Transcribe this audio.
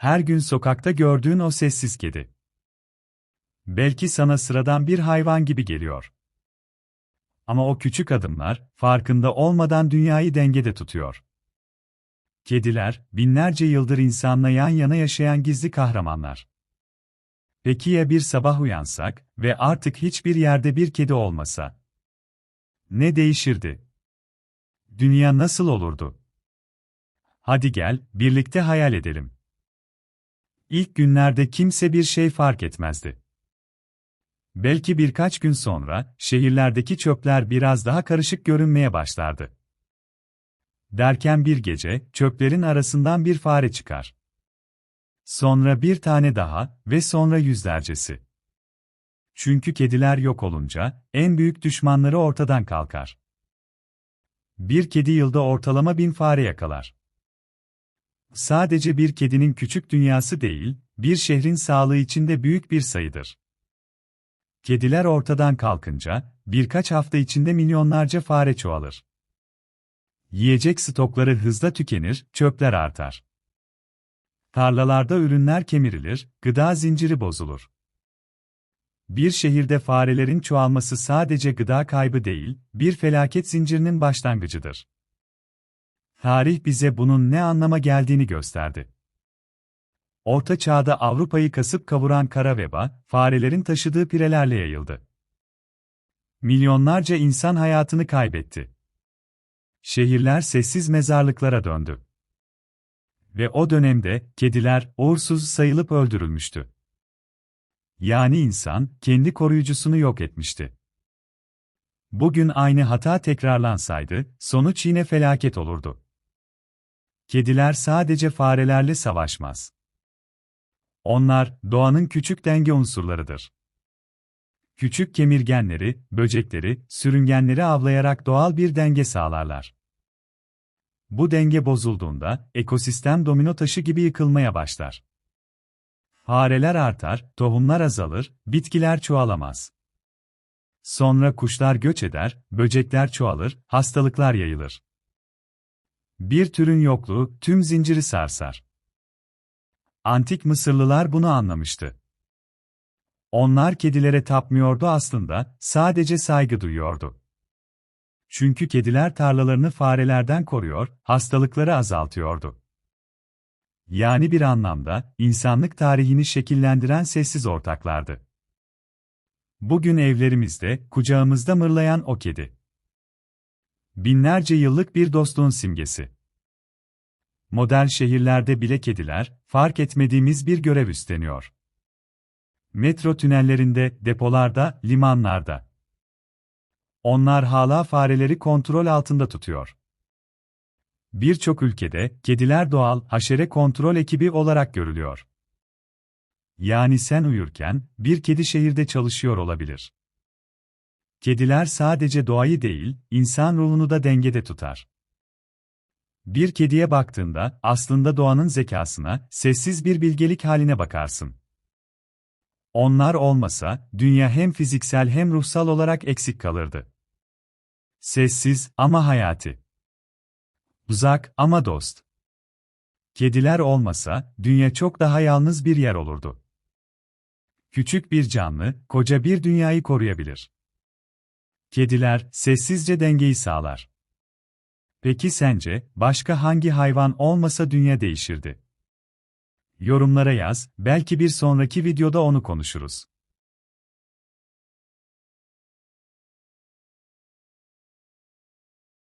Her gün sokakta gördüğün o sessiz kedi. Belki sana sıradan bir hayvan gibi geliyor. Ama o küçük adımlar, farkında olmadan dünyayı dengede tutuyor. Kediler, binlerce yıldır insanla yan yana yaşayan gizli kahramanlar. Peki ya bir sabah uyansak ve artık hiçbir yerde bir kedi olmasa? Ne değişirdi? Dünya nasıl olurdu? Hadi gel, birlikte hayal edelim. İlk günlerde kimse bir şey fark etmezdi. Belki birkaç gün sonra, şehirlerdeki çöpler biraz daha karışık görünmeye başlardı. Derken bir gece, çöplerin arasından bir fare çıkar. Sonra bir tane daha ve sonra yüzlercesi. Çünkü kediler yok olunca, en büyük düşmanları ortadan kalkar. Bir kedi yılda ortalama bin fare yakalar. Sadece bir kedinin küçük dünyası değil, bir şehrin sağlığı için de büyük bir sayıdır. Kediler ortadan kalkınca, birkaç hafta içinde milyonlarca fare çoğalır. Yiyecek stokları hızla tükenir, çöpler artar. Tarlalarda ürünler kemirilir, gıda zinciri bozulur. Bir şehirde farelerin çoğalması sadece gıda kaybı değil, bir felaket zincirinin başlangıcıdır. Tarih bize bunun ne anlama geldiğini gösterdi. Orta Çağ'da Avrupa'yı kasıp kavuran kara veba, farelerin taşıdığı pirelerle yayıldı. Milyonlarca insan hayatını kaybetti. Şehirler sessiz mezarlıklara döndü. Ve o dönemde kediler uğursuz sayılıp öldürülmüştü. Yani insan kendi koruyucusunu yok etmişti. Bugün aynı hata tekrarlansaydı sonuç yine felaket olurdu. Kediler sadece farelerle savaşmaz. Onlar doğanın küçük denge unsurlarıdır. Küçük kemirgenleri, böcekleri, sürüngenleri avlayarak doğal bir denge sağlarlar. Bu denge bozulduğunda ekosistem domino taşı gibi yıkılmaya başlar. Fareler artar, tohumlar azalır, bitkiler çoğalamaz. Sonra kuşlar göç eder, böcekler çoğalır, hastalıklar yayılır. Bir türün yokluğu tüm zinciri sarsar. Antik Mısırlılar bunu anlamıştı. Onlar kedilere tapmıyordu aslında, sadece saygı duyuyordu. Çünkü kediler tarlalarını farelerden koruyor, hastalıkları azaltıyordu. Yani bir anlamda, insanlık tarihini şekillendiren sessiz ortaklardı. Bugün evlerimizde, kucağımızda mırlayan o kedi. Binlerce yıllık bir dostluğun simgesi. Modern şehirlerde bile kediler, fark etmediğimiz bir görev üstleniyor. Metro tünellerinde, depolarda, limanlarda. Onlar hala fareleri kontrol altında tutuyor. Birçok ülkede, kediler doğal, haşere kontrol ekibi olarak görülüyor. Yani sen uyurken, bir kedi şehirde çalışıyor olabilir. Kediler sadece doğayı değil, insan ruhunu da dengede tutar. Bir kediye baktığında aslında doğanın zekasına, sessiz bir bilgelik haline bakarsın. Onlar olmasa dünya hem fiziksel hem ruhsal olarak eksik kalırdı. Sessiz ama hayati. Uzak ama dost. Kediler olmasa dünya çok daha yalnız bir yer olurdu. Küçük bir canlı koca bir dünyayı koruyabilir. Kediler sessizce dengeyi sağlar. Peki sence başka hangi hayvan olmasa dünya değişirdi? Yorumlara yaz, belki bir sonraki videoda onu konuşuruz.